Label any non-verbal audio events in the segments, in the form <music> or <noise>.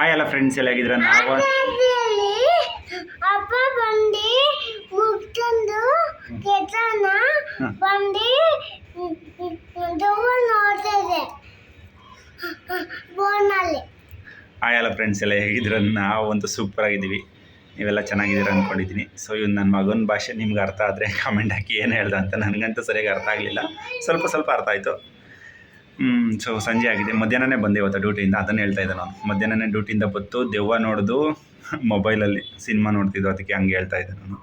Hi ಎಲ್ಲ friends ಎಲ್ಲ ಹೇಗಿದ್ರೆ ನಾವು. ಅಪ್ಪ ದವ್ವ ನೋಡ್ತಿದೆ ಬೋನಲ್ಲಿ ಹಾಯ್ ಎಲ್ಲ ಫ್ರೆಂಡ್ಸ್ ಎಲ್ಲ ಹೇಗಿದ್ರೆ ನಾವಂತೂ ಸೂಪರ್ ಆಗಿದ್ದೀವಿ. ನೀವೆಲ್ಲ ಚೆನ್ನಾಗಿದ್ದೀರ ಅಂದ್ಕೊಂಡಿದ್ದೀನಿ ಸೊ ಇವ್ನು ನನ್ನ ಮಗನ ಭಾಷೆ ನಿಮ್ಗೆ ಅರ್ಥ ಆದರೆ ಕಮೆಂಟ್ ಹಾಕಿ ಏನು ಹೇಳ್ದ ಅಂತ ನನಗಂತೂ ಸರಿಯಾಗಿ ಅರ್ಥ ಆಗಲಿಲ್ಲ. ಸ್ವಲ್ಪ ಸ್ವಲ್ಪ ಅರ್ಥ ಆಯಿತು. ಸೊ ಸಂಜೆ ಆಗಿದೆ. ಮಧ್ಯಾಹ್ನನೇ ಬಂದೆ ಇವತ್ತು ಡ್ಯೂಟಿಯಿಂದ ಅದನ್ನು ಹೇಳ್ತಾ ಇದ್ದೆ ನಾನು. ಮಧ್ಯಾಹ್ನನೇ ಡ್ಯೂಟಿಯಿಂದ ಬತ್ತು ದೆವ್ವ ಮೊಬೈಲ್ ಮೊಬೈಲಲ್ಲಿ ಸಿನಿಮಾ ನೋಡ್ತಿದ್ದು. ಅದಕ್ಕೆ ಹಂಗೆ ಹೇಳ್ತಾ ಇದ್ದೆ ನಾನು.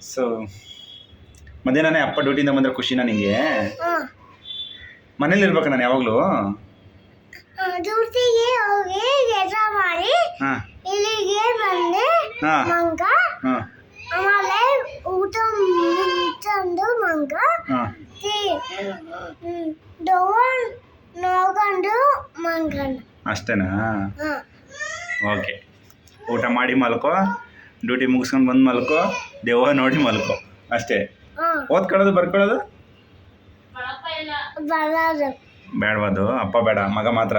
ಸೊ ಮಧ್ಯಾಹ್ನನೇ ಅಪ್ಪ ಡ್ಯೂಟಿಯಿಂದ ಬಂದರೆ ಖುಷಿನಾ ನನಗೆ ಮನೇಲಿ ಇರ್ಬೇಕು ನಾನು ಯಾವಾಗಲೂ? ಡ್ಯೂಟಿಗೆ ಹೋಗಿ ಕೆಲಸ ಮಾಡಿ ಹಾಂ. ಇಲ್ಲಿಗೆ ಬಂದೆ ಹಾಂ. ಮಂಗ. ಹಾಂ. ಆಮೇಲೆ ಊಟ ತಂದು ಮಂಗ ಅಷ್ಟೇನಾ? ಓಕೆ ಊಟ ಮಾಡಿ ಮಲ್ಕೋ. ಡ್ಯೂಟಿ ಮುಗಿಸ್ಕೊಂಡು ಬಂದು ಮಲ್ಕೋ. ದೇವ ನೋಡಿ ಮಲ್ಕೋ. ಅಷ್ಟೇ. ಓದ್ಕೊಳ್ಳೋದು ಬರ್ಕೊಳ್ಳೋದು? ಬೇಡವಾದು. ಅಪ್ಪ ಬೇಡ ಮಗ ಮಾತ್ರ.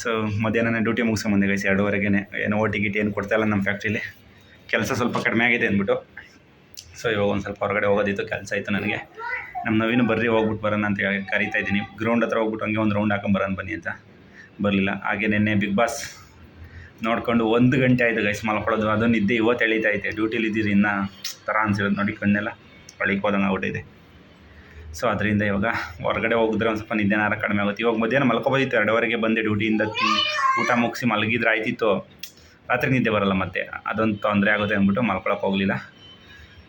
ಸೊ ಮಧ್ಯಾಹ್ನ ಡ್ಯೂಟಿ ಮುಗಿಸ್ಕೊಂಬಂದೆ ಗೈಸ್ ಎರಡೂವರೆಗೆ ಏನೋ ಓಟಿ ಗಿಟಿ ಏನು ಕೊಡ್ತಾಯಿಲ್ಲ ನಮ್ಮ ಫ್ಯಾಕ್ಟ್ರಿಲಿ ಕೆಲಸ ಸ್ವಲ್ಪ ಕಡಿಮೆ ಆಗಿದೆ ಅಂದ್ಬಿಟ್ಟು. ಸೊ ಇವಾಗ ಒಂದು ಸ್ವಲ್ಪ ಹೊರಗಡೆ ಹೋಗೋದಿತ್ತು ಕೆಲಸ ಇತ್ತು ನನಗೆ. ನಮ್ಮ ನವೀನು ಬರ್ರಿ ಹೋಗ್ಬಿಟ್ಟು ಬರೋಣ ಅಂತ ಹೇಳಿ ಕರಿತಾ ಇದ್ದೀನಿ. ಗ್ರೌಂಡ್ ಹತ್ರ ಹೋಗ್ಬಿಟ್ಟು ಹಂಗೆ ಒಂದು ರೌಂಡ್ ಹಾಕೊಂಬರೋಣ ಬನ್ನಿ ಅಂತ ಬರಲಿಲ್ಲ. ಹಾಗೆ ನಿನ್ನೆ ಬಿಗ್ ಬಾಸ್ ನೋಡಿಕೊಂಡು ಒಂದು ಗಂಟೆ ಆಯಿತು ಗೈಸ್ ಮಲ್ಕೊಳ್ಳೋದು. ಅದು ನಿದ್ದೆ ಇವತ್ತು ಎಳಿತಾ ಐತೆ. ಡ್ಯೂಟಿಲಿ ಇದ್ದೀರಿ ಇನ್ನೂ ಥರ ಅನ್ಸಿರೋದು ನೋಡಿ ಕಣ್ಣೆಲ್ಲ ಒಳಗೆ ಹೋದಂಗೆ ಆಗ್ಬಿಟ್ಟಿದೆ. ಸೊ ಅದರಿಂದ ಇವಾಗ ಹೊರಗಡೆ ಹೋಗಿದ್ರೆ ಒಂದು ಸ್ವಲ್ಪ ನಿದ್ದೆನಾರ ಕಡಿಮೆ ಆಗುತ್ತೆ. ಇವಾಗ ಮಧ್ಯಾಹ್ನ ಮಲ್ಕೊಬೋದಿತ್ತು. ಎರಡುವರೆಗೆ ಬಂದೆ ಡ್ಯೂಟಿಯಿಂದ ತಿಂದು ಊಟ ಮುಗಿಸಿ ಮಲಗಿದ್ರೆ ಆಯ್ತಿತ್ತು. ರಾತ್ರಿ ನಿದ್ದೆ ಬರಲ್ಲ ಮತ್ತೆ. ಅದೊಂದು ತೊಂದರೆ ಆಗುತ್ತೆ ಅಂದ್ಬಿಟ್ಟು ಮಲ್ಕೊಳಕ್ಕೆ ಹೋಗಲಿಲ್ಲ.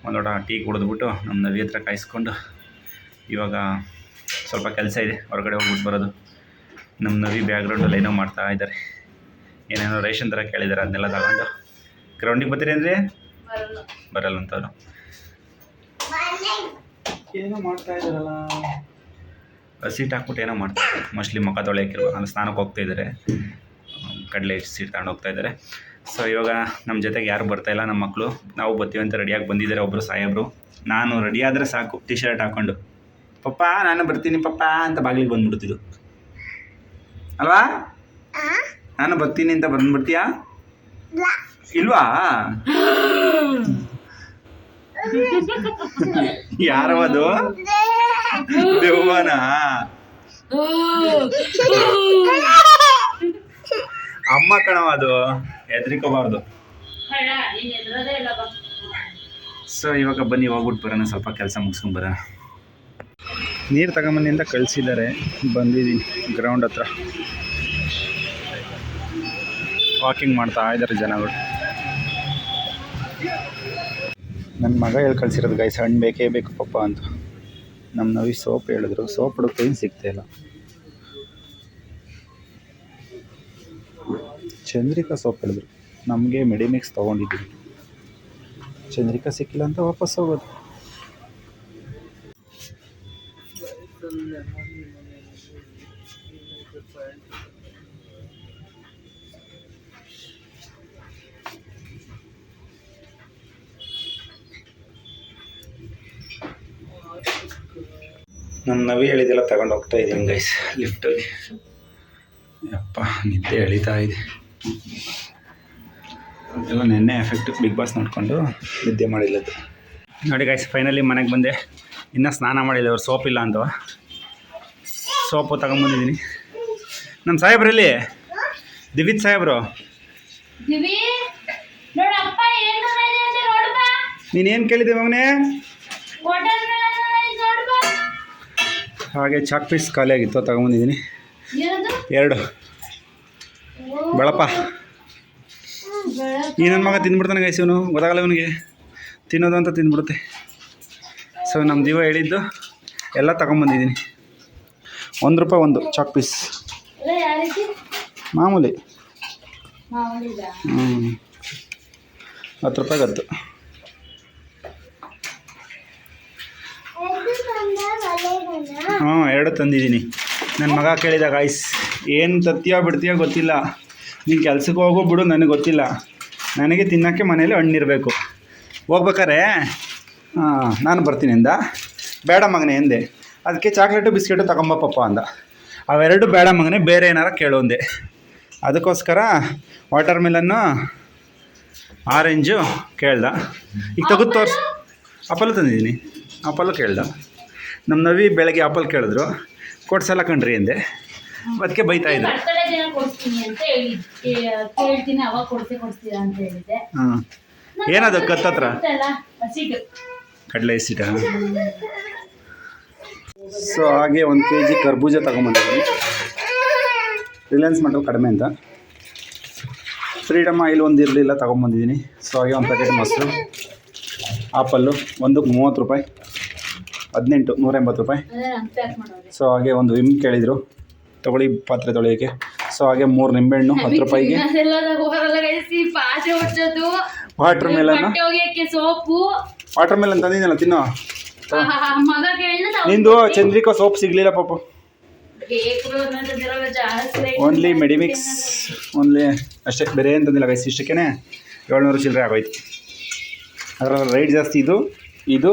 ಒಂದು ಟೀ ಕುಡಿದ್ಬಿಟ್ಟು ನಮ್ಮ ನವಿ ಹತ್ರ ಕಾಯಿಸ್ಕೊಂಡು ಇವಾಗ ಸ್ವಲ್ಪ ಕೆಲಸ ಇದೆ ಹೊರಗಡೆ ಹೋಗ್ಬಿಟ್ಟು ಬರೋದು. ನಮ್ಮ ನವಿ ಬ್ಯಾಗ್ರೌಂಡಲ್ಲಿ ಏನೋ ಮಾಡ್ತಾ ಇದ್ದಾರೆ. ಏನೇನೋ ರೇಷನ್ ಥರ ಕೇಳಿದ್ದಾರೆ ಅದನ್ನೆಲ್ಲ ತಗೊಂಡು. ಗ್ರೌಂಡಿಗೆ ಬರ್ತೀರಿ ಅಂದರೆ? ಬರಲ್ಲ. ಅಂತವ್ರು. ಏನೋ ಮಾಡ್ತಾ ಇದ್ದಾರಲ್ಲ. ಸೀಟ್ ಹಾಕ್ಬಿಟ್ಟು ಏನೋ ಮಾಡ್ತಾರೆ ಮೋಸ್ಟ್ಲಿ ಮುಖ ತೊಳೆಯೋಕ್ಕಿರುವ ಅಲ್ಲಿ ಸ್ನಾನಕ್ಕೆ ಹೋಗ್ತಾ ಇದ್ದಾರೆ. ಕಡಲೆ ಸೀಟ್ ತಗೊಂಡು ಹೋಗ್ತಾ ಇದ್ದಾರೆ. ಸೊ ಇವಾಗ ನಮ್ಮ ಜೊತೆಗೆ ಯಾರು ಬರ್ತಾ ಇಲ್ಲ ನಮ್ಮ ಮಕ್ಕಳು ನಾವು ಬರ್ತೀವಿ ಅಂತ ರೆಡಿಯಾಗಿ ಬಂದಿದ್ದಾರೆ ಒಬ್ಬರು ಸಾಹೇಬರು. ನಾನು ರೆಡಿಯಾದರೆ ಆದರೆ ಸಾಕು ಟಿ ಶರ್ಟ್ ಹಾಕ್ಕೊಂಡು ಪಪ್ಪ ನಾನು ಬರ್ತೀನಿ ಪಪ್ಪ ಅಂತ ಬಾಗಿಲಿಗೆ ಬಂದ್ಬಿಡ್ತಿದ್ರು. ಅಲ್ವಾ? ನಾನು ಬರ್ತೀನಿ ಅಂತ ಬಂದ್ಬಿಡ್ತೀಯಾ? ಇಲ್ವಾ? ಯಾರವದು ದೆವ್ವನ? ಅಮ್ಮ ಕಣವ ಅದು. ಹೆದ್ರಿಕೋಬಾರ್ದು. ಸೊ ಇವಾಗ ಬನ್ನಿ ಹೋಗ್ಬಿಟ್ಟು ಬರೋಣ ಸ್ವಲ್ಪ ಕೆಲಸ ಮುಗಿಸ್ಕೊಂಡ್ ಬರೋಣ. ನೀರು ತಗೊಂಬಂದಿಂದ ಕಳಿಸಿದ್ದಾರೆ. ಬಂದಿದ್ದೀನಿ ಗ್ರೌಂಡ್ ಹತ್ರ. ವಾಕಿಂಗ್ ಮಾಡ್ತಾ ಇದ್ದಾರೆ ಜನಗಳು. ನನ್ನ ಮಗ ಹೇಳಿ ಕಳಿಸಿರೋದು ಗೈಸ್ ಹಣ್ಣು ಬೇಕೇ ಬೇಕು ಪಪ್ಪ ಅಂತ. ನಮ್ಮ ನವಿ ಸೋಪ್ ಹೇಳಿದ್ರು. ಸೋಪ್ ಹುಡುಕ್ ಏನು ಸಿಗ್ತಾ ಇಲ್ಲ. ಚಂದ್ರಿಕಾ ಸೋಪ್ ಹೇಳಿದ್ರು. ನಮಗೆ ಮೆಡಿಮಿಕ್ಸ್ ತೊಗೊಂಡಿದ್ದೀವಿ ಚಂದ್ರಿಕಾ ಸಿಕ್ಕಿಲ್ಲ ಅಂತ ವಾಪಸ್ ಹೋಗೋದು. ನಮ್ಮ ನವಿ ಹೇಳಿದೆಲ್ಲ ತಗೊಂಡು ಹೋಗ್ತಾ ಇದ್ದೀನಿ ಗೈಸ್ ಲಿಫ್ಟಲ್ಲಿ ಯಪ್ಪ, ನಿದ್ದೆ ಎಳಿತಾ ಇದೆ. ಅದೆಲ್ಲ ನೆನ್ನೆ ಎಫೆಕ್ಟ್ ಬಿಗ್ ಬಾಸ್ ನೋಡಿಕೊಂಡು ನಿದ್ದೆ ಮಾಡಿಲ್ಲದು ನೋಡಿ ಗೈಸ್ ಫೈನಲಿ ಮನೆಗೆ ಬಂದೆ. ಇನ್ನೂ ಸ್ನಾನ ಮಾಡಿಲ್ಲ ಅವ್ರು ಸೋಪ್ ಇಲ್ಲ ಅಂತ ಸೋಪು ತಗೊಂಬಂದಿದ್ದೀನಿ ನಮ್ಮ ಸಾಹೇಬ್ರಲ್ಲಿ ದಿವಿತ್ ಸಾಹೇಬ್ರು? ನೀನೇನು ಕೇಳಿದೆ ಮಗನೇ? ಹಾಗೆ ಚಾಕ್ ಪೀಸ್ ಖಾಲಿ ಆಗಿತ್ತು ತಗೊಂಬಂದಿದ್ದೀನಿ ಎರಡು. ಬೆಳಪ್ಪ. ಈ ನನ್ನ ಮಗ ತಿಂದ್ಬಿಡ್ತಾನೆ ಗೈಸ್ ಇವನು. ಗೊತ್ತಾಗಲ್ಲ ಇವನಿಗೆ. ತಿನ್ನೋದು ಅಂತ ತಿಂದ್ಬಿಡುತ್ತೆ. ಸೊ ನಮ್ಮ ದಿವ ಹೇಳಿದ್ದು ಎಲ್ಲ ತಗೊಂಬಂದಿದ್ದೀನಿ. ಒಂದು ರೂಪಾಯಿ ಒಂದು ಚಾಕ್ ಪೀಸ್ ಮಾಮೂಲಿ. ಹ್ಞೂ ಹತ್ತು ರೂಪಾಯಿಗೆ ಹತ್ತು ಹ್ಞೂ ಎರಡು ತಂದಿದ್ದೀನಿ. ನನ್ನ ಮಗ ಕೇಳಿದ ಗಾಯ್ಸ್ ಏನು ತತ್ತೀಯೋ ಬಿಡ್ತೀಯೋ ಗೊತ್ತಿಲ್ಲ. ನೀನು ಕೆಲ್ಸಕ್ಕೆ ಹೋಗೋ ಬಿಡು ನನಗೆ ಗೊತ್ತಿಲ್ಲ. ನನಗೆ ತಿನ್ನೋಕ್ಕೆ ಮನೇಲಿ ಹಣ್ಣಿರಬೇಕು. ಹೋಗ್ಬೇಕಾರೆ? ಹಾಂ ನಾನು ಬರ್ತೀನಿ ಅಂದ. ಬೇಡ ಮಗನೆ ಎಂದೆ ಅದಕ್ಕೆ ಚಾಕ್ಲೇಟು ಬಿಸ್ಕೆಟು ತಗೊಂಬ ಪಪ್ಪ ಅಂದ. ಅವೆರಡು ಬೇಡ ಮಗನೆ ಬೇರೆ ಏನಾರ ಕೇಳು ಅಂದೆ. ಅದಕ್ಕೋಸ್ಕರ ವಾಟರ್ ಮಿಲನ್ನು ಆರೆಂಜು ಕೇಳ್ದ. ಈಗ ತೆಗೆದು ತೋರ್ಸು. ಆಪಲ್ಲು ತಂದಿದ್ದೀನಿ. ಆಪಲ್ಲು ಕೇಳ್ದ. ನಮ್ಮ ನವಿ ಬೆಳಗ್ಗೆ ಆಪಲ್ ಕೇಳಿದ್ರು. ಕೊಡ್ಸಲ್ಲ ಕಣ್ರಿ ಅಂದೆ. ಅದಕ್ಕೆ ಬೈತಾ ಹೇಳಿದ್ದೆ. ಹಾಂ ಏನದು ಕತ್ತತ್ರ? ಕಡಲೆ ಎಸಿಟ ಸೊ ಹಾಗೆ ಒಂದು ಕೆ ಜಿ ಕರ್ಬೂಜ ತೊಗೊಂಬಂದಿದ್ದೀನಿ. ರಿಲಯನ್ಸ್ ಮಾಡಲು ಕಡಿಮೆ ಅಂತ. ಫ್ರೀಡಮ್ ಆಯಿಲ್ ಒಂದು ಇರಲಿಲ್ಲ ತೊಗೊಂಬಂದಿದ್ದೀನಿ. ಸೊ ಹಾಗೆ ಒಂದು ಪ್ಯಾಕೆಟ್ ಮೊಸರು ಆಪಲ್ಲು ಒಂದಕ್ಕೆ ಮೂವತ್ತು ರೂಪಾಯಿ ಹದಿನೆಂಟು ನೂರ ಎಂಬತ್ತು ರೂಪಾಯಿ. ಸೊ ಹಾಗೆ ಒಂದು ವಿಮ್ ಕೇಳಿದರು. ತೊಗೊಳ್ಳಿ ಪಾತ್ರೆ ತೊಳೆಯೋಕ್ಕೆ. ಸೊ ಹಾಗೆ ಮೂರು ನಿಂಬೆಹಣ್ಣು ಹತ್ತು ರೂಪಾಯಿಗೆ. Watermelon soap. ವಾಟರ್ ಮೆಲನ್ ತಂದಿದ್ದೀನಲ್ಲ ತಿನ್ನೋ ನಿಂದು ಚಂದ್ರಿಕಾ ಸೋಪ್ ಸಿಗ್ಲಿಲ್ಲ ಪಾಪ. ಓನ್ಲಿ ಮೆಡಿಮಿಕ್ಸ್ ಓನ್ಲಿ ಅಷ್ಟಕ್ಕೆ ಬೇರೆ ಏನು ತಂದಿಲ್ಲ ಗೈಸ್ ಇಷ್ಟಕ್ಕೇ ಏಳ್ನೂರು ಚಿಲ್ಲರೆ ಆಗೋಯ್ತು. ಅದರ ರೈಟ್ ಜಾಸ್ತಿ ಇದು ಇದು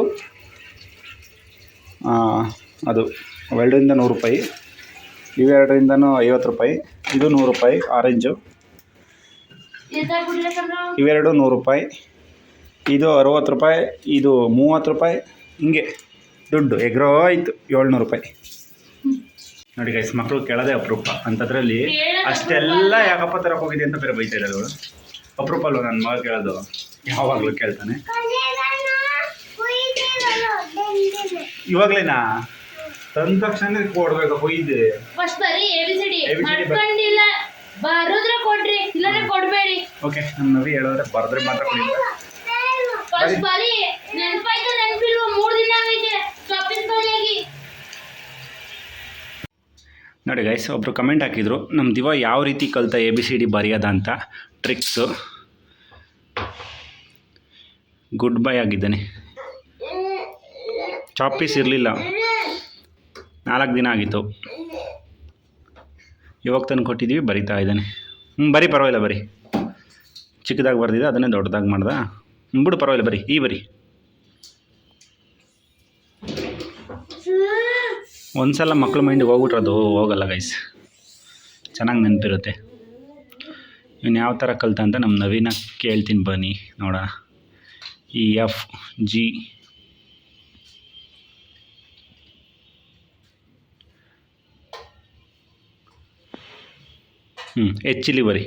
ಅದು ಎರಡರಿಂದ ನೂರು ರೂಪಾಯಿ ಇವೆರಡರಿಂದನೂ ಐವತ್ತು ರೂಪಾಯಿ ಇದು ನೂರು ರೂಪಾಯಿ ಆರೆಂಜು ಇವೆರಡು ನೂರು ರೂಪಾಯಿ. ಇದು ಅರುವತ್ತು ರೂಪಾಯಿ ಇದು ಮೂವತ್ತು ರೂಪಾಯಿ ಹಿಂಗೆ ದುಡ್ಡು ಎಗ್ರೋ ಆಯಿತು ಏಳ್ನೂರು ರೂಪಾಯಿ. ನೋಡಿ ಗೈಸ್ ಮಕ್ಕಳು ಕೇಳೋದೇ ಅಪರೂಪ. ಅಂಥದ್ರಲ್ಲಿ ಅಷ್ಟೆಲ್ಲ ಯಾಕಪ್ಪ ತರಕ್ಕೆ ಹೋಗಿದೆ ಅಂತ ಬೇರೆ ಬೈತಾ ಇದ್ದಾರೆ ಅವಳು ಅಪರೂಪ ಅಲ್ವ ನನ್ನ ಮಗ ಕೇಳೋದು. ಯಾವಾಗಲೂ ಕೇಳ್ತಾನೆ. ಇವಾಗಲೇನಾ? ತಂದ ತಕ್ಷಣ ಕೊಡ್ಬೇಕು ಹೊಯ್ದೆ. ಬರೋದ್ರೆ ಕೊಡ್ರಿ ಇಲ್ಲಾಂದ್ರೆ ಕೊಡ್ಬೇಡಿ. ಓಕೆ ನಮ್ಮ ನವಿ ಹೇಳೋದ್ರೆ ಬರೆದ್ರೆ ಮಾತ್ರ ಕೊಡಿ. ನೋಡಿ ಗೈಸ್ ಒಬ್ಬರು ಕಮೆಂಟ್ ಹಾಕಿದ್ರು ನಮ್ಮ ದಿವ ಯಾವ ರೀತಿ ಕಲ್ತ ಎ ಬಿ ಸಿ ಡಿ ಬರೆಯೋದ ಅಂತ? ಟ್ರಿಕ್ಸು ಗುಡ್ ಬೈ ಆಗಿದ್ದಾನೆ. ಚಾಪೀಸ್ ಇರಲಿಲ್ಲ. ನಾಲ್ಕು ದಿನ ಆಗಿತ್ತು. ಇವಾಗ ತಂದು ಕೊಟ್ಟಿದ್ದೀವಿ ಬರಿತಾ ಇದ್ದಾನೆ. ಹ್ಞೂ ಬರೀ ಪರವಾಗಿಲ್ಲ, ಬರಿ. ಚಿಕ್ಕದಾಗಿ ಬರೆದಿದ್ದೆ, ಅದನ್ನೇ ದೊಡ್ಡದಾಗಿ ಮಾಡ್ದ. ಬಿಡು ಪರವಾಗಿಲ್ಲ, ಬರಿ, ಈ ಬರಿ. ಒಂದ್ಸಲ ಮಕ್ಳ ಮೈಂಡಿಗೆ ಹೋಗ್ಬಿಟ್ರೆ ಅದು ಹೋಗಲ್ಲ ಗೈಸ್ ಚೆನ್ನಾಗಿ ನೆನಪಿರುತ್ತೆ. ಇವನು ಯಾವ ಥರ ಕಲಿತ ಅಂತ ನಮ್ಮ ನವೀನ ಕೇಳ್ತೀನಿ ಬನ್ನಿ, ನೋಡೋಣ. ಈ ಎಫ್ ಜಿ ಹ್ಞೂ ಹೆಚ್ಚಿಲಿ ಬರಿ.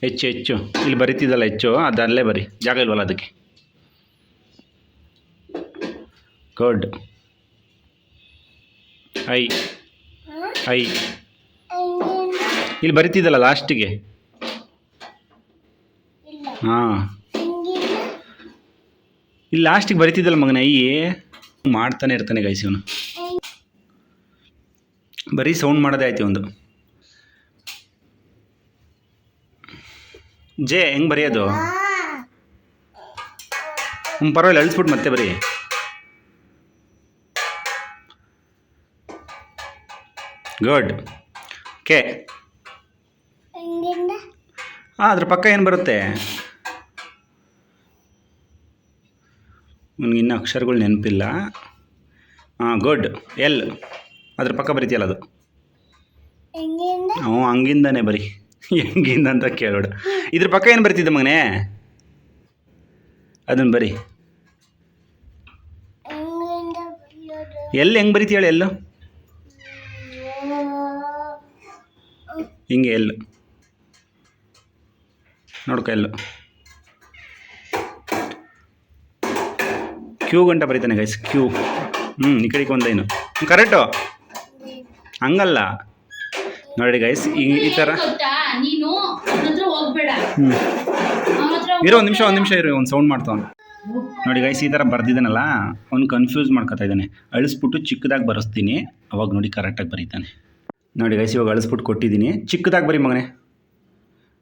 ಹೆಚ್ಚು ಹೆಚ್ಚು. ಇಲ್ಲಿ ಬರಿತಿದ್ದಲ್ಲ ಹೆಚ್ಚು ಅದಲ್ಲೇ ಬರಿ. ಜಾಗ ಇಲ್ವಲ್ಲ ಅದಕ್ಕೆ? Good I. ಐ. ಇಲ್ಲಿ ಬರಿತಿದ್ದಲ್ಲ ಲಾಸ್ಟಿಗೆ ಹಾಂ. ಇಲ್ಲಿ ಲಾಸ್ಟಿಗೆ ಬರಿತಿದ್ದಲ್ಲ ಮಗನ ಐ ಮಾಡ್ತಾನೆ ಇರ್ತಾನೆ ಗೈಸ್ ಇವನು. ಬರೀ ಸೌಂಡ್ ಮಾಡೋದೇ ಆಯ್ತು ಒಂದು ಜೆ ಹೆಂಗ್ ಬರೆಯೋದು? ಹ್ಞೂ ಪರವಾಗಿಲ್ಲ ಅಳಿಸ್ಬಿಟ್ಟು ಮತ್ತೆ ಬರೀ. ಗುಡ್ ಕೆ ಹಾಂ ಅದ್ರ ಪಕ್ಕ ಏನು ಬರುತ್ತೆ? ನನಗೆ ಇನ್ನೂ ಅಕ್ಷರಗಳು ನೆನಪಿಲ್ಲ. ಹಾಂ ಗುಡ್ ಎಲ್ ಅದ್ರ ಪಕ್ಕ ಬರೀತಿಯಲ್ಲ ಅದು? ಹ್ಞೂ ಹಂಗಿಂದಾನೆ ಬರಿ. ಹೆಂಗಿಂದ ಅಂತ ಕೇಳೋಡ ಇದ್ರ ಪಕ್ಕ ಏನು ಬರ್ತಿದ್ದೆ ಮಗನೇ? ಅದನ್ನ ಬರಿ. ಎಲ್ಲಿ ಹೆಂಗೆ ಬರಿತೀಯಾಳೆ ಎಲ್ಲು? ಹಿಂಗೆ ಎಲ್ಲು. ನೋಡ್ಕೊ ಎಲ್ಲು. ಕ್ಯೂ ಗಂಟ ಬರೀತಾನೆ ಗೈಸ್ ಕ್ಯೂ. ಹ್ಞೂ ಈ ಕಡೆಗೆ ಒಂದೇನು ಕರೆಕ್ಟು? ಹಂಗಲ್ಲ. ನೋಡಿ ಗೈಸ್ ಈ ಈ ಥರ ಗೊತ್ತಾ ನೀನು ಅವನ ಹತ್ರ ಹೋಗ್ಬೇಡ ಹ್ಞೂ ಇರೋ, ಒಂದು ನಿಮಿಷ ಒಂದು ನಿಮಿಷ ಇರೋ, ಒಂದು ಸೌಂಡ್ ಮಾಡ್ತಾವನು ನೋಡಿ ಗೈಸ್ ಈ ಥರ ಬರ್ದಿದ್ದಾನಲ್ಲ, ಅವ್ನು ಕನ್ಫ್ಯೂಸ್ ಮಾಡ್ಕೊತಾ ಇದ್ದಾನೆ. ಅಳಿಸ್ಬಿಟ್ಟು ಚಿಕ್ಕದಾಗಿ ಬರೆಸ್ತೀನಿ. ಅವಾಗ ನೋಡಿ ಕರೆಕ್ಟಾಗಿ ಬರೀತಾನೆ. ನೋಡಿ ಗೈಸ್ ಇವಾಗ ಅಳಿಸ್ಬಿಟ್ಟು ಕೊಟ್ಟಿದ್ದೀನಿ. ಚಿಕ್ಕದಾಗಿ ಬರೀ ಮಗನೆ.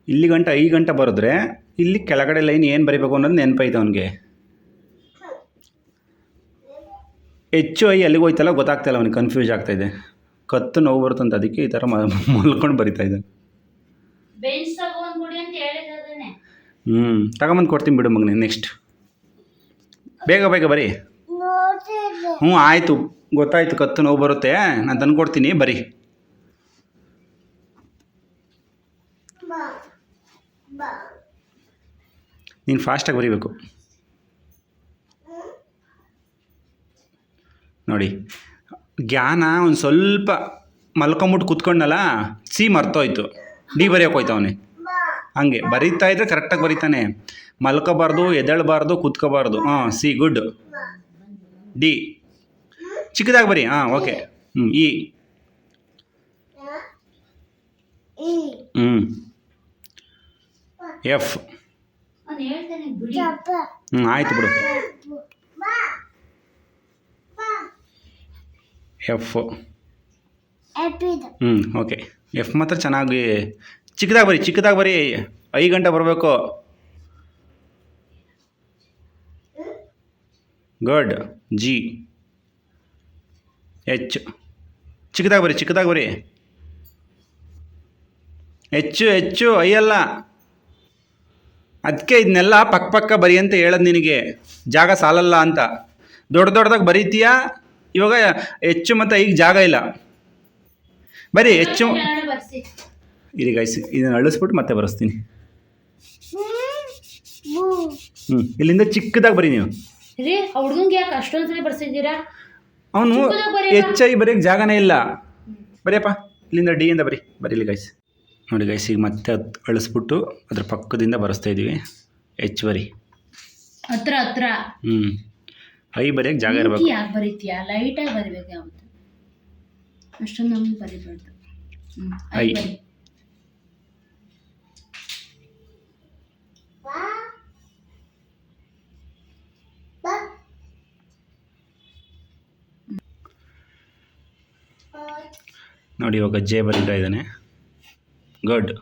ಇಲ್ಲಿ ಗಂಟ ಐದು ಗಂಟೆ ಬರೆದ್ರೆ ಇಲ್ಲಿ ಕೆಳಗಡೆ ಲೈನ್ ಏನು ಬರೀಬೇಕು ಅನ್ನೋದು ನೆನಪೈತೆ ಅವನಿಗೆ. ಹೆಚ್ಚು ಐ ಅಲ್ಲಿಗೆ ಹೋಯ್ತಲ್ಲ ಗೊತ್ತಾಗ್ತಾಯಿಲ್ಲ ಅವನಿಗೆ ಕನ್ಫ್ಯೂಸ್ ಆಗ್ತಾಯಿದೆ ಕತ್ತು ನೋವು ಬರುತ್ತಂತ ಅದಕ್ಕೆ ಈ ಥರ ಮಲ್ಕೊಂಡು ಬರಿತಾ ಇದ್ದಾನೆ ಬೆಂಚ್ ತಗೊಂಡ್ ಕೊಡಿ ಅಂತ ಹೇಳಿದಾನೆ ಹ್ಞೂ ತಗೊಂಬಂದು ಕೊಡ್ತೀನಿ ಬಿಡು ಮಗನೇ ನೆಕ್ಸ್ಟ್ ಬೇಗ ಬೇಗ ಬರೀ. ಹ್ಞೂ ಆಯಿತು. ಗೊತ್ತಾಯ್ತು, ಕತ್ತು ನೋವು ಬರುತ್ತೆ. ನಾನು ತಂದು ಕೊಡ್ತೀನಿ, ಬರಿ. ನೀನು ಫಾಸ್ಟಾಗಿ ಬರೀಬೇಕು. ನೋಡಿ, ಜ್ಞಾನ ಒಂದು ಸ್ವಲ್ಪ ಮಲ್ಕೊಂಬಿಟ್ಟು ಕುತ್ಕೊಂಡಲ್ಲ, ಸಿ ಮರ್ತೋಯ್ತು. ಡಿ ಬರೆಯೋಕೆ ಹೋಯ್ತು ಅವನೇ ಹಂಗೆ ಬರೀತಾ ಇದ್ರೆ ಕರೆಕ್ಟಾಗಿ ಬರೀತಾನೆ. ಮಲ್ಕೋಬಾರ್ದು ಎದಳಬಾರ್ದು ಕುತ್ಕೋಬಾರ್ದು. ಹಾಂ ಸಿ ಗುಡ್. ಡಿ. ಚಿಕ್ಕದಾಗಿ ಬರಿ. ಹಾಂ ಓಕೆ. ಹ್ಞೂ ಇ. ಈ ಹ್ಞೂ ಎಫ್. ಹ್ಞೂ ಆಯಿತು ಬಿಡು. ಎಫ್. ಹ್ಞೂ ಓಕೆ. ಎಫ್ ಮಾತ್ರ ಚೆನ್ನಾಗಿ ಚಿಕ್ಕದಾಗಿ ಬರಿ ಚಿಕ್ಕದಾಗಿ ಬರಿ. ಐದು ಗಂಟೆ ಬರಬೇಕು. ಗುಡ್ ಜಿ ಎಚ್ ಚಿಕ್ಕದಾಗಿ ಬರಿ ಚಿಕ್ಕದಾಗಿ ಬರಿ. ಹೆಚ್ಚು ಹೆಚ್ಚು ಅಯ್ಯಲ್ಲ ಅದಕ್ಕೆ ಇದನ್ನೆಲ್ಲ ಪಕ್ಕ ಪಕ್ಕ ಬರಿ ಅಂತ ಹೇಳೋದು ನಿನಗೆ. ಜಾಗ ಸಾಲಲ್ಲ ಅಂತ. ದೊಡ್ಡ ದೊಡ್ಡದಾಗಿ ಬರೀತೀಯಾ? ಇವಾಗ ಹೆಚ್ಚು ಮತ್ತು ಈಗ ಜಾಗ ಇಲ್ಲ. ಬರೀ ಹೆಚ್ಚು ಇರಿ ಗೈಸ್ ಇದನ್ನು ಅಳಿಸ್ಬಿಟ್ಟು ಮತ್ತೆ ಬರೆಸ್ತೀನಿ. ಹ್ಞೂ ಇಲ್ಲಿಂದ ಚಿಕ್ಕದಾಗಿ ಬರೀ ನೀವು. ರೀ ಆ ಹುಡ್ಗಂಗೆ ಯಾಕೆ ಅಷ್ಟೊಂದು ಸಲ ಬರ್ಸಿದ್ದೀರಾ? ಅವನು ಎಚ್ ಐ ಬರೆಯೋಕ್ಕೆ ಜಾಗನೇ ಇಲ್ಲ. ಬರೆಯಪ್ಪ ಇಲ್ಲಿಂದ ಡಿ ಇಂದ ಬರಿ ಬರೀಲಿ ಗೈಸ್ ನೋಡಿ ಗೈಸ್ ಈಗ ಮತ್ತೆ ಅಳಿಸ್ಬಿಟ್ಟು ಅದ್ರ ಪಕ್ಕದಿಂದ ಬರೆಸ್ತಾ ಇದ್ದೀವಿ ಎಚ್ ಬರಿ. ಹತ್ರ ಹತ್ರ. ಹ್ಞೂ ಐ ಬರೆಯೋಕ್ಕೆ ಜಾಗ ಇರಬೇಕು. ಯಾಕೆ ಬರೀತೀಯಾ? ಲೈಟಾಗಿ ಬರಿಬೇಕು ಯಾವತ್ತು ಅಷ್ಟೊಂದು ನಮ್ಗೆ ಬರಿಬಾರ್ದು. ಐ. ಬರಿ ಬಾ ಬಾ ನೋಡಿ ಇವಾಗ ಜೆ ಬರೀತಾ ಇದ್ದಾನೆ. Good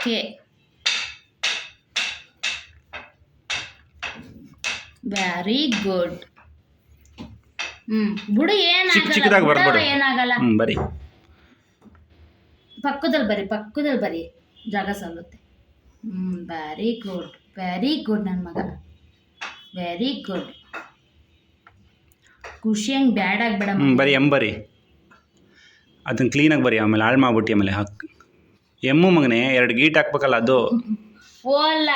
K very good hmm ಬಿಡು ಚಿಕ್ಕ ಚಿಕ್ಕದಾಗಿ ಏನಾಗಲ್ಲ. ಏನಾಗಲ್ಲ. ಹ್ಞೂ ಬರಿ. ಪಕ್ಕದಲ್ಲಿ ಬರಿ ಪಕ್ಕದಲ್ಲಿ ಬರಿ. ಜಾಗ ಸಲ್ಲುತ್ತೆ hmm very good very good ನನ್ನ ಮಗ. ವೆರಿ ಗುಡ್ ಖುಷಿ ಹಂಗೆ ಬ್ಯಾಡ್ ಆಗ್ಬೇಡ ಹ್ಞೂ ಬರಿ ಎಂ ಬರಿ. ಅದನ್ನು ಕ್ಲೀನಾಗಿ ಬರಿ ಆಮೇಲೆ ಹಾಳು ಮಾಡ್ಬಿಟ್ಟು ಆಮೇಲೆ ಹಾಕಿ. ಎಮ್ಮು ಮಗನೇ ಎರಡು ಗೀಟ್ ಹಾಕ್ಬೇಕಲ್ಲ ಅದು. ಓ ಅಲ್ಲ.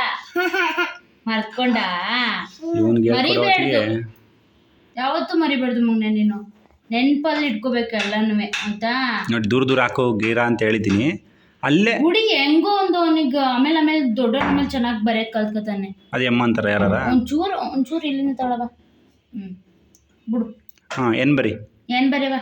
ಮರ್ತ್ಕೊಂಡ? ಇವನಿಗೆ ಮರಿಬೇಡ್ದು. ಯಾವತ್ತೂ ಮರಿಬಾರ್ದು ಮಗನೆ ನೀನು. ನೆನ್ಪಲ್ಲಿ ಇಟ್ಕೋಬೇಕು ಎಲ್ಲನೂ ಆಯ್ತಾ? ನೋಡಿ ದೂರ ದೂರ ಹಾಕೋ ಗೀರ ಅಂತ ಹೇಳಿದ್ದೀನಿ ಅಲ್ಲೇ ಹುಡಿ ಹೆಂಗೋ ಒಂದು ಅವನಿಗೆ ಆಮೇಲೆ ಆಮೇಲೆ ದೊಡ್ಡ ಆಮೇಲೆ ಚೆನ್ನಾಗಿ ಬರೆಯೋದು ಕಲ್ತ್ಕೊತಾನೆ. ಅದು ಎಮ್ಮ ಅಂತಾರೆ ಯಾರಾರ? ಒಂಚೂರು ಒಂಚೂರು ಇಲ್ಲಿಂದ ತಗೊಳವ ಹ್ಞೂ ಬಿಡು. ಹಾಂ ಏನು ಬರಿ? ಏನು ಬರೀವಾ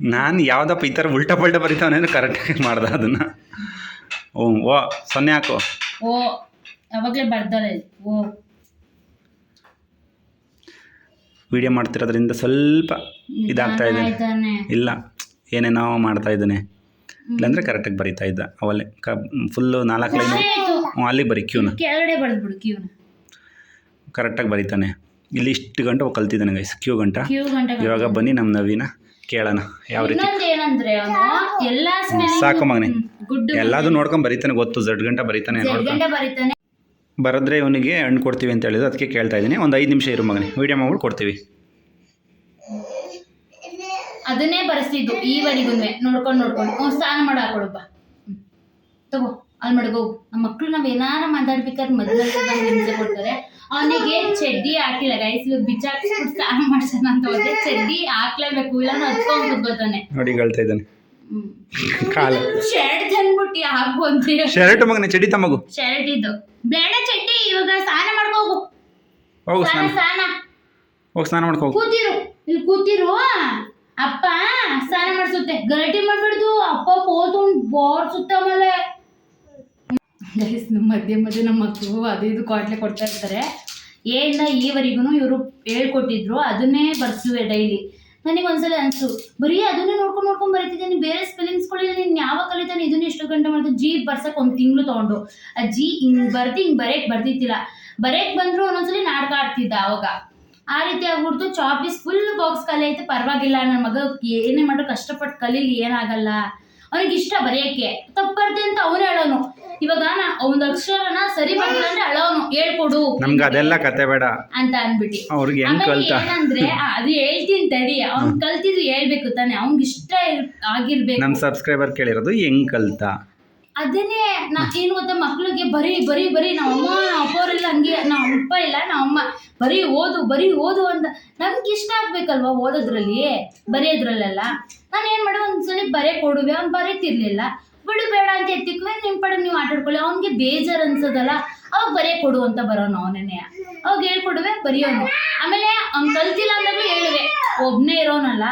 ನಾನು ಯಾವ್ದಪ್ಪ ಈ ಥರ ಉಲ್ಟಾ ಪಲ್ಟಾ ಬರಿತಾವನೆ ಕರೆಕ್ಟಾಗಿ ಮಾಡ್ದೆ ಅದನ್ನ. ಓ ಓ ಸೊನ್ನೆ ಹಾಕು. ಓ ಅವಾಗಲೇ ಓ. ವಿಡಿಯೋ ಮಾಡ್ತಿರೋದ್ರಿಂದ ಸ್ವಲ್ಪ ಇದಾಗ್ತಾ ಇದೆ ಇಲ್ಲ ಏನೇನೋ ಮಾಡ್ತಾ ಇದ್ದಾನೆ. ಇಲ್ಲಾಂದರೆ ಕರೆಕ್ಟಾಗಿ ಬರಿತಾ ಇದ್ದ. ಅವಲ್ಲೇ ಕ ಫುಲ್ಲು ನಾಲ್ಕು ಲೈನ್ ಅಲ್ಲಿಗೆ ಬರಿ ಕ್ಯೂನ. ಕೆಳಗಡೆ ಬರೆದ್ಬಿಡು ಕ್ಯೂನ. ಕರೆಕ್ಟಾಗಿ ಬರೀತಾನೆ. ಇಲ್ಲಿ ಇಷ್ಟು ಗಂಟೆ ಕಲ್ತಿದ್ದಾನೆ ಗೈಸ್ ಕ್ಯೂ ಗಂಟ? ಕ್ಯೂ ಗಂಟೆ ಇವಾಗ ಬನ್ನಿ ನಮ್ಮ ನವೀನ ಕೇಳೋಣ ಯಾವ ರೀತಿ. ಇನ್ನೊಂದು ಏನಂದ್ರೆ ಅವನು ಎಲ್ಲಾ ಸಾಕು ಮಗನೆ. ಗುಡ್ ಎಲ್ಲಾದು ನೋಡ್ಕೊಂಡು ಬರೀತಾನೆ ಗೊತ್ತು. ಜಡ್ ಗಂಟೆ ಬರಿತಾನೆ ನೋಡ್ಕೊಂಡು. ಬರೀತಾನೆ. ಬರೆದ್ರೆ ಇವನಿಗೆ ಹಣ್ಣು ಕೊಡ್ತೀವಿ ಅಂತ ಹೇಳಿದ್ರು ಅದಕ್ಕೆ ಕೇಳ್ತಾ ಇದ್ದೀನಿ. ಒಂದು ಐದು ನಿಮಿಷ ಇರು ಮಗನೇ. ವೀಡಿಯೋ ಮಾಡ್ಬಿಟ್ಟು ಕೊಡ್ತೀವಿ. ಅದನ್ನೇ ಬರೆಸ್ತಿದ್ದು ಈವರೆಗೂ ನೋಡ್ಕೊಂಡು ನೋಡ್ಕೊಂಡು. ಅವ್ನು ಸ್ನಾನ ಮಾಡಿ ಹಾಕೊಳಪ್ಪ. ತಗೋ ಅಲ್ಲಿ ಮಡ್ಗೋ. ನಮ್ಮ ಮಕ್ಕಳು ನಾವ್ ಏನಾರ ಮಾತಾಡ್ಬೇಕಾದ್ರೆ ಮದ್ವೆ ಕೊಡ್ತಾರೆ. ಅವನಿಗೆ ಚಡ್ಡಿ ಹಾಕಿಲ್ಲ ರೈಸ್ ಬಿಚ್ಚಾಕಿ ಸ್ನಾನ ಮಾಡ್ಸೋಣ ಅಂತ ಹೋದ್ರೆ ಚಡ್ಡಿ ಹಾಕ್ಲೇಬೇಕು ಇಲ್ಲ ಹತ್ಕೊಂಡ್ ಕೂತ್ಕೋತಾನೆ ನೋಡಿ ಹೇಳ್ತಾ ಇದ್ದಾನೆ. ಕಾಲು. ಶರ್ಟ್ ತಂದ್ಬಿಟ್ಟು ಹಾಕು ಅಂತೀರ ಶರ್ಟ್ ಮಗನ ಚಡ್ಡಿ ತಮ್ಮಗು ಶರ್ಟ್ ಇದು. ಬೇಡ ಚಡ್ಡಿ ಇವಾಗ ಸ್ನಾನ ಮಾಡ್ಕೋಗು. ಹೋಗು ಸ್ನಾನ ಸ್ನಾನ. ಹೋಗಿ ಸ್ನಾನ ಮಾಡ್ಕೊ. ಕೂತಿರು. ಇಲ್ಲಿ ಕೂತಿರು. ಅಪ್ಪ ಸ್ನಾನ ಮಾಡಿಸುತ್ತೆ. ಗಲಾಟೆ ಮಾಡ್ಬಿಡ್ದು. ಅಪ್ಪ ಕೋಲ್ತೊಂಡು ಬಾರ್ಸುತ್ತೆ ಆಮೇಲೆ ಗೈಸ್ ನಮ್ಮ ಮಧ್ಯೆ ಮಧ್ಯೆ ನಮ್ಮ ಮಕ್ಕಳು ಅದು ಇದು ಕೊಡ್ತಾ ಇರ್ತಾರೆ. ಏನ ಈವರೆಗೂ ಇವರು ಹೇಳ್ಕೊಟ್ಟಿದ್ರು, ಅದನ್ನೇ ಬರ್ಸುವೆ ಡೈಲಿ ನನಗೆ ಒಂದ್ಸಲ ಅನ್ಸು, ಬರೀ ಅದನ್ನೇ ನೋಡ್ಕೊಂಡು ನೋಡ್ಕೊಂಡು ಬರೀತಿದ್ದೀನಿ ಬೇರೆ ಸ್ಪೆಲ್ಲಿಂಗ್ಸ್ಗಳಿಲ್ಲ ನೀನು ಯಾವ ಕಲಿತಾನೆ ಇದನ್ನ ಎಷ್ಟು ಗಂಟೆ ಮಾಡಿದ್ರು ಜಿ ಬರ್ಸಕ್ಕೆ ಒಂದು ತಿಂಗಳು ತಗೊಂಡು. ಆ ಜಿ ಹಿಂಗೆ ಬರ್ದು, ಹಿಂಗೆ ಬರೆಯಕ್ಕೆ ಬರ್ತಿದ್ದಿಲ್ಲ ಬರೆಯಕ್ಕೆ ಬಂದ್ರು ಒಂದೊಂದ್ಸಲಿ ನಾಟಕ ಆಡ್ತಿದ್ದ ಅವಾಗ. ಆ ರೀತಿ ಆಗ್ಬಿಡ್ತು ಚಾಪೀಸ್ ಫುಲ್ ಬಾಕ್ಸ್ ಖಾಲಿ ಐತೆ, ಪರವಾಗಿಲ್ಲ. ನನ್ನ ಮಗ ಏನೇ ಮಾಡೋ ಕಷ್ಟಪಟ್ಟು ಕಲೀಲಿ, ಏನಾಗಲ್ಲ. ಅವನಿಗೆ ಇಷ್ಟ ಬರೆಯಕ್ಕೆ. ತಪ್ಪರ್ತೆ ಅಂತ ಅವನು ಹೇಳೋನು. ಇವಾಗ ನಾ ಒಂದ್ ಅಕ್ಷರನ ಸರಿ ಅಂದ್ರೆ ಅಳೋನು. ಹೇಳ್ಕೊಡು. ನಮ್ಗೆ ಅದೆಲ್ಲ ಕತೆ ಬೇಡ. ಅಂತ ಅನ್ಬಿಟ್ಟು ಅವ್ರಿಗೆ ಹೆಂಗ್ ಕಲ್ತ? ಏನಂದ್ರೆ ಆ, ಅದು ಹೇಳ್ತೀನಿ ತಡಿ. ಅವ್ನ್ ಕಲ್ತಿದ್ದು ಹೇಳ್ಬೇಕು ತಾನೆ. ಅವ್ನಿಗೆ ಇಷ್ಟ ಇರ್- ಆಗಿರ್ಬೇಕು. ನಮ್ ಸಬ್ಸ್ಕ್ರೈಬರ್ ಕೇಳಿರೋದು ಹೆಂಗ್ ಕಲ್ತ? ಅದನ್ನೇ ನಾ ಏನು ಗೊತ್ತಾ ಮಕ್ಳಿಗೆ ಬರೀ ಬರೀ ಬರೀ ನಮ್ಮ ಅಮ್ಮ ನಮ್ಮ ಅಪ್ಪವರೆಲ್ಲ ಹಂಗೆ ನಮ್ಮ ಅಪ್ಪ ಇಲ್ಲ ನಮ್ಮ ಅಮ್ಮ, ಬರೀ ಓದು ಬರೀ ಓದು ಅಂತ ನಮ್ಗೆ ಇಷ್ಟ ಆಗ್ಬೇಕಲ್ವಾ ಓದೋದ್ರಲ್ಲಿ, ಬರೆಯೋದ್ರಲ್ಲೆಲ್ಲ? ನಾನು ಏನು ಮಾಡೋ ಒಂದ್ಸಲಿ ಬರೆ ಕೊಡುವೆ, ಅವ್ನು ಬರೀತಿರ್ಲಿಲ್ಲ. ಬಿಡು ಬೇಡ ಅಂತ ಎತ್ತಿಕ್ವೆ ನಿಮ್ ಪಡೆ ನೀವು ಆಟಾಡ್ಕೊಳ್ಳಿ ಅವ್ನಿಗೆ ಬೇಜಾರ್ ಅನ್ಸೋದಲ್ಲ. ಅವಾಗ ಬರೆ ಕೊಡು ಅಂತ ಬರೋನು ಅವನೇ ಅವಾಗ ಹೇಳ್ಕೊಡುವೆ, ಬರೆಯೋನು. ಆಮೇಲೆ ಅವ್ನು ಕಲ್ತಿಲ್ಲ ಅಂದಾಗ್ಲೂ ಹೇಳುವೆ. ಒಬ್ನೇ ಇರೋನಲ್ಲ,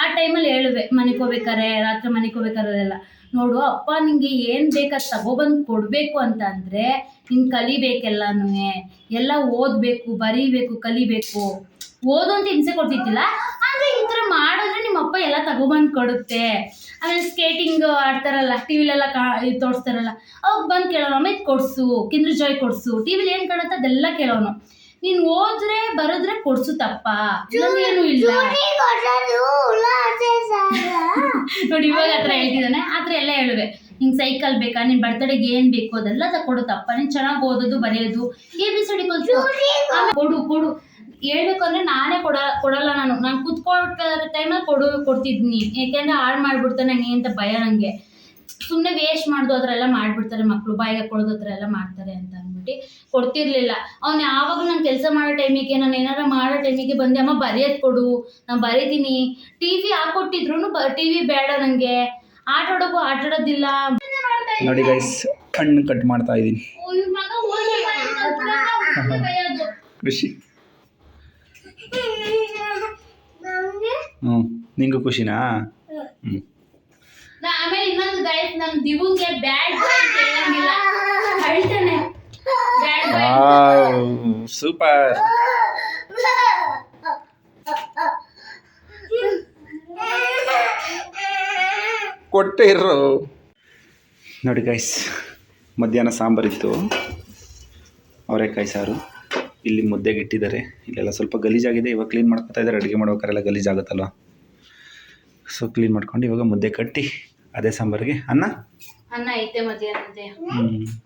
ಆ ಟೈಮಲ್ಲಿ ಹೇಳುವೆ, ಮನೆಗೆ ಹೋಗ್ಬೇಕಾರೆ, ರಾತ್ರಿ ಮನೆಗೆ ಹೋಗ್ಬೇಕಾರೆಲ್ಲ ನೋಡು, ಅಪ್ಪ ನಿಂಗೆ ಏನು ಬೇಕಾದ ತಗೊಬಂದು ಕೊಡಬೇಕು ಅಂತ ಅಂದರೆ ನೀನು ಕಲಿಬೇಕೆಲ್ಲನೂ ಎಲ್ಲ ಓದಬೇಕು, ಬರೀಬೇಕು, ಕಲಿಬೇಕು. ಓದು ಅಂತ ಹಿಂಸೆ ಕೊಡ್ತಿದ್ದಿಲ್ಲ? ಆದರೆ ಈ ಥರ ಮಾಡಿದ್ರೆ ನಿಮ್ಮ ಅಪ್ಪ ಎಲ್ಲ ತಗೊಬಂದು ಕೊಡುತ್ತೆ. ಆಮೇಲೆ ಸ್ಕೇಟಿಂಗ್ ಆಡ್ತಾರಲ್ಲ ಟಿ ವಿಲೆಲ್ಲ ಕಾ ತೋರಿಸ್ತಾರಲ್ಲ, ಅವಾಗ ಬಂದು ಕೇಳೋನು ಇದು ಕೊಡ್ಸು, ಕಿಂದ್ರ ಜಾಯ್ ಕೊಡ್ಸು. ಟಿ ವಿಲಿ ಏನು ಕಾಣುತ್ತೆ ಅದೆಲ್ಲ ಕೇಳೋನು. ನೀನು ಓದ್ರೆ ಬರದ್ರೆ ಕೊಡ್ಸು ತಪ್ಪ. ಏನು ಇಲ್ಲ. <laughs> ನೋಡಿ ಇವಾಗ ಹತ್ರ ಹೇಳ್ತಿದ್ದಾನೆ. ಆ ಥರ ಎಲ್ಲ ಹೇಳುವೆ. ನಿನ್ ಸೈಕಲ್ ಬೇಕಾ? ನಿನ್ ಬರ್ತಡೆಗೆ ಏನ್ ಬೇಕು? ಅದೆಲ್ಲ ತಕೊಡು ತಪ್ಪ. ನೀನ್ ಚೆನ್ನಾಗಿ ಓದೋದು ಬರೆಯೋದು. ಎ ಬಿ ಸಿ ಡಿ ಕಲ್ಸು ಕೊಡು. ಕೊಡು ಹೇಳ್ಬೇಕು ಅಂದ್ರೆ ನಾನೇ ಕೊಡ ಕೊಡಲ್ಲ ನಾನು. ನಾನು ಕುತ್ಕೊಳ್ಳೋ ಟೈಮಲ್ಲಿ ಕೊಡು ಕೊಡ್ತಿದ್ನಿ. ಯಾಕೆಂದ್ರೆ ಹಾಳು ಮಾಡ್ಬಿಡ್ತಾನೆ ನಂಗೆ ಅಂತ ಭಯ ನನಗೆ ಸುಮ್ಮನೆ ವೇಸ್ಟ್ ಮಾಡ್ದು ಅದ್ರೆಲ್ಲ ಮಾಡ್ಬಿಡ್ತಾರೆ ಮಕ್ಕಳು ಬಾಯಿಗೆ ಕೊಡೋದು ಹತ್ರ ಎಲ್ಲ ಮಾಡ್ತಾರೆ ಅಂತ. ಅಂದ್ಬಿಟ್ಟು ಕೊಡ್ತಿರ್ಲಿಲ್ಲ. ಅವ್ನು ಯಾವಾಗ ನಾನು ಕೆಲಸ ಮಾಡೋ ಟೈಮಿಗೆ ನಾನು ಏನಾರ ಮಾಡೋ ಟೈಮಿಗೆ ಬಂದೆ ಅಮ್ಮ ಬರೆಯೋದು ಕೊಡು ನಾನು ಬರೀತೀನಿ. ಟಿ ವಿ ಹಾಕೊಟ್ಟಿದ್ರು ಬ ಟಿ ವಿ ಬೇಡ ನನಗೆ ಆಟ ಆಡೋಕ್ಕೂ ಆಟ ಆಡೋದಿಲ್ಲ. ನೋಡಿ ಗೈಸ್ ಹಣ್ಣು ಕಟ್ ಮಾಡ್ತಾ ಇದ್ದೀನಿ. ಖುಷಿ. ಹ್ಞೂ ನಿಂಗೂ ಖುಷಿನಾ? ಹ್ಞೂ ನಾ ಆಮೇಲೆ ಇನ್ನೊಂದು ಗೈಸ್ ನಮ್ ದಿವಂಗೆ ಬ್ಯಾಡ್ ಬಾಯ್ ಅಂತ ಸೂಪರ್ ಇರೋ ನೋಡಿ ಗೈಸ್ ಮಧ್ಯಾಹ್ನ ಸಾಂಬಾರಿತ್ತು. ಅವರೇಕಾಯಿ ಸಾರು. ಇಲ್ಲಿ ಮುದ್ದೆಗೆ ಇಟ್ಟಿದ್ದಾರೆ. ಇಲ್ಲೆಲ್ಲ ಸ್ವಲ್ಪ ಗಲೀಜಾಗಿದೆ. ಇವಾಗ ಕ್ಲೀನ್ ಮಾಡ್ಕೊತಾ ಇದ್ದಾರೆ. ಅಡುಗೆ ಮಾಡ್ಬೇಕಾರೆಲ್ಲ ಗಲೀಜಾಗುತ್ತಲ್ಲ ಸೊ ಕ್ಲೀನ್ ಮಾಡ್ಕೊಂಡು ಇವಾಗ ಮುದ್ದೆ ಕಟ್ಟಿ, ಅದೇ ಸಾಂಬಾರಿಗೆ ಅನ್ನ. ಅನ್ನ ಐತೆ ಮಧ್ಯಾಹ್ನದೇ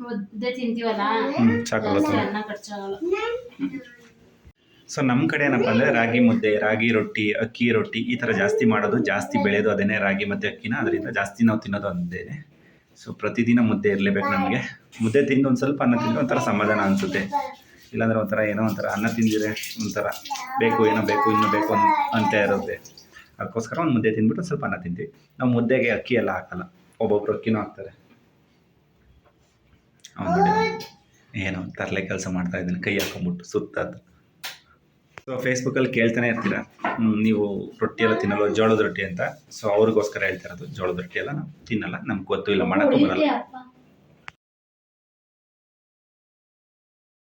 ಮುದ್ದೆ ತಿಂತೀವಲ್ಲ? ಅನ್ನ ಖರ್ಚಾಗಲ್ಲ. ಸೊ ನಮ್ಮ ಕಡೆ ಏನಪ್ಪ ಅಂದರೆ ರಾಗಿ ಮುದ್ದೆ ರಾಗಿ ರೊಟ್ಟಿ ಅಕ್ಕಿ ರೊಟ್ಟಿ ಈ ಥರ ಜಾಸ್ತಿ ಮಾಡೋದು ಜಾಸ್ತಿ ಬೆಳೆಯೋದು ಅದನ್ನೇ ರಾಗಿ ಮತ್ತು ಅಕ್ಕಿನ ಅದರಿಂದ ಜಾಸ್ತಿ ನಾವು ತಿನ್ನೋದು ಅದೇನೆ ಸೊ ಪ್ರತಿದಿನ ಮುದ್ದೆ ಇರಲೇಬೇಕು ನಮಗೆ. ಮುದ್ದೆ ತಿಂದು ಒಂದು ಸ್ವಲ್ಪ ಅನ್ನ ತಿಂದು ಒಂಥರ ಸಮಾಧಾನ ಅನಿಸುತ್ತೆ. ಇಲ್ಲಾಂದ್ರೆ ಒಂಥರ ಏನೋ ಒಂಥರ ಅನ್ನ ತಿಂದಿದ್ರೆ ಒಂಥರ ಬೇಕು ಏನೋ ಬೇಕು ಇನ್ನೂ ಬೇಕು ಅಂತ ಇರುತ್ತೆ. ಅದಕ್ಕೋಸ್ಕರ ಒಂದು ಮುದ್ದೆ ತಿಂದ್ಬಿಟ್ಟು ಸ್ವಲ್ಪ ಅನ್ನ ತಿಂತೀವಿ. ನಾವು ಮುದ್ದೆಗೆ ಅಕ್ಕಿ ಎಲ್ಲ ಹಾಕಲ್ಲ. ಒಬ್ಬೊಬ್ರು ಅಕ್ಕಿನೂ ಹಾಕ್ತಾರೆ ಏನು ತರಲೆ ಕೆಲಸ ಮಾಡ್ತಾ ಇದ್ದೀನಿ ಕೈ ಹಾಕೊಂಬಿಟ್ಟು ಸುತ್ತ ಸೊ ಫೇಸ್ಬುಕ್ಕಲ್ಲಿ ಕೇಳ್ತಾನೆ ಇರ್ತೀರ? ನೀವು ರೊಟ್ಟಿ ಎಲ್ಲ ತಿನ್ನಲ್ಲ ಜೋಳದ ರೊಟ್ಟಿ ಅಂತ. ಸೊ ಅವ್ರಿಗೋಸ್ಕರ ಹೇಳ್ತಾ ಇರೋದು ಜೋಳದ ರೊಟ್ಟಿ ಎಲ್ಲ ನಾವು ತಿನ್ನಲ್ಲ. ನಮ್ಗೆ ಗೊತ್ತು ಇಲ್ಲ ಮಾಡೋಕ್ಕೂ ಬರಲ್ಲ.